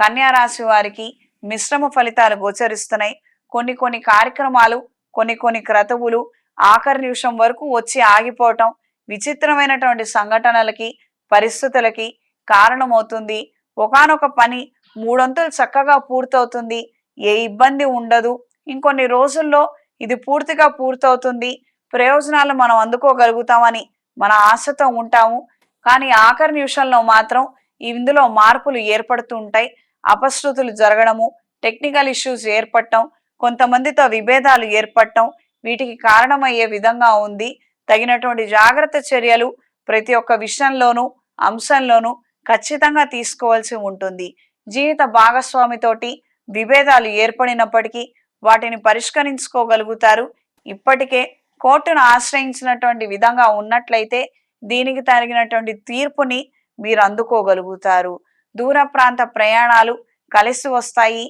కన్యా రాశి వారికి మిశ్రమ ఫలితాలు గోచరిస్తున్నాయి. కొన్ని కొన్ని కార్యక్రమాలు కొన్ని కొన్ని క్రతువులు ఆఖరి నిమిషం వరకు వచ్చి ఆగిపోవటం విచిత్రమైనటువంటి సంఘటనలకి పరిస్థితులకి కారణమవుతుంది. ఒకానొక పని మూడొంతులు చక్కగా పూర్తవుతుంది. ఏ ఇబ్బంది ఉండదు. ఇంకొన్ని రోజుల్లో ఇది పూర్తిగా పూర్తవుతుంది. ప్రయోజనాలు మనం అందుకోగలుగుతామని మన ఆశతో ఉంటాము. కానీ ఆఖరి నిమిషంలో మాత్రం ఇందులో మార్పులు ఏర్పడుతూ ఉంటాయి. అపశృతులు జరగడము టెక్నికల్ ఇష్యూస్ ఏర్పడటం కొంతమందితో విభేదాలు ఏర్పడటం వీటికి కారణమయ్యే విధంగా ఉంది. తగినటువంటి జాగ్రత్త చర్యలు ప్రతి ఒక్క విషయంలోనూ అంశంలోనూ ఖచ్చితంగా తీసుకోవాల్సి ఉంటుంది. జీవిత భాగస్వామితోటి విభేదాలు ఏర్పడినప్పటికీ వాటిని పరిష్కరించుకోగలుగుతారు. ఇప్పటికే కోర్టును ఆశ్రయించినటువంటి విధంగా ఉన్నట్లయితే దీనికి తగినటువంటి తీర్పుని మీరు అందుకోగలుగుతారు. దూర ప్రాంత ప్రయాణాలు కలిసి వస్తాయి.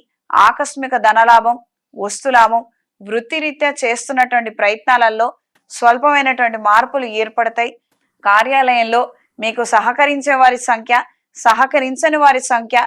ఆకస్మిక ధనలాభం వస్తులాభం వృత్తిరీత్యా చేస్తున్నటువంటి ప్రయత్నాలలో స్వల్పమైనటువంటి మార్పులు ఏర్పడతాయి. కార్యాలయంలో మీకు సహకరించే వారి సంఖ్య సహకరించని వారి సంఖ్య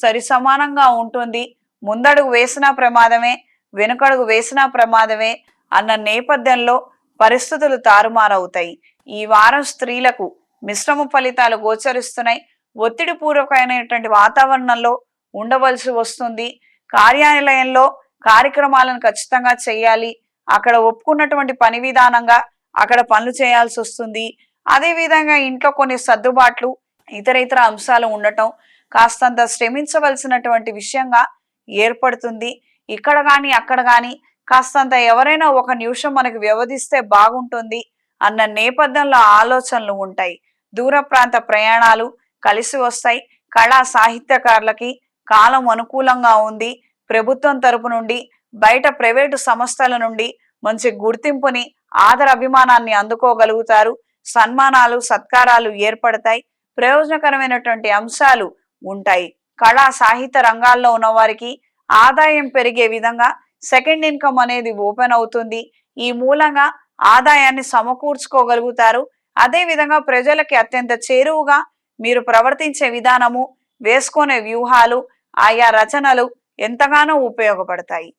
సరి సమానంగా ఉంటుంది. ముందడుగు వేసిన ప్రమాదమే వెనుకడుగు వేసిన ప్రమాదమే అన్న నేపథ్యంలో పరిస్థితులు తారుమారవుతాయి. ఈ వారం స్త్రీలకు మిశ్రమ ఫలితాలు గోచరిస్తున్నాయి. ఒత్తిడి పూర్వకమైనటువంటి వాతావరణంలో ఉండవలసి వస్తుంది. కార్యాలయంలో కార్యక్రమాలను ఖచ్చితంగా చేయాలి. అక్కడ ఒప్పుకున్నటువంటి పని విధానంగా అక్కడ పనులు చేయాల్సి వస్తుంది. అదేవిధంగా ఇంట్లో కొన్ని సర్దుబాట్లు ఇతర ఇతర అంశాలు ఉండటం కాస్తంత శ్రమించవలసినటువంటి విషయంగా ఏర్పడుతుంది. ఇక్కడ కానీ అక్కడ కానీ కాస్తంత ఎవరైనా ఒక నిమిషం మనకు వ్యవధిస్తే బాగుంటుంది అన్న నేపథ్యంలో ఆలోచనలు ఉంటాయి. దూర ప్రాంత ప్రయాణాలు కలిసి వస్తాయి. కళా సాహిత్యకారులకి కాలం అనుకూలంగా ఉంది. ప్రభుత్వం తరపు నుండి బయట ప్రైవేటు సంస్థల నుండి మంచి గుర్తింపుని ఆదర అభిమానాన్ని అందుకోగలుగుతారు. సన్మానాలు సత్కారాలు ఏర్పడతాయి. ప్రయోజనకరమైనటువంటి అంశాలు ఉంటాయి. కళా సాహిత్య రంగాల్లో ఉన్న వారికి ఆదాయం పెరిగే విధంగా సెకండ్ ఇన్కమ్ అనేది ఓపెన్ అవుతుంది. ఈ మూలంగా ఆదాయాన్ని సమకూర్చుకోగలుగుతారు. అదే విధంగా ప్రజలకి అత్యంత చేరువుగా మీరు ప్రవర్తించే విధానము వేసుకునే వ్యూహాలు ఆయా రచనలు ఎంతగానో ఉపయోగపడతాయి.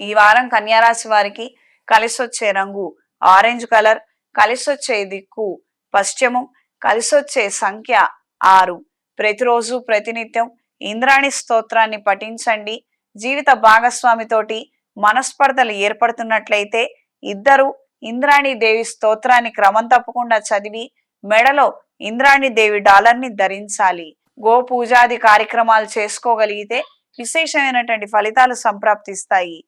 ఈ వారం కన్యారాశి వారికి కలిసొచ్చే రంగు ఆరెంజ్ కలర్ కలిసొచ్చే దిక్కు పశ్చిమం కలిసొచ్చే సంఖ్య ఆరు. ప్రతిరోజు ప్రతినిత్యం ఇంద్రాణి స్తోత్రాన్ని పఠించండి. జీవిత భాగస్వామితోటి మనస్పర్ధలు ఏర్పడుతున్నట్లయితే ఇద్దరు ఇంద్రాణి దేవి స్తోత్రాన్ని క్రమం తప్పకుండా చదివి మెడలో ఇంద్రాణి దేవి డాలర్ని ధరించాలి. గో పూజాది కార్యక్రమాలు చేసుకోగలిగితే విశేషమైనటువంటి ఫలితాలు సంప్రాప్తిస్తాయి.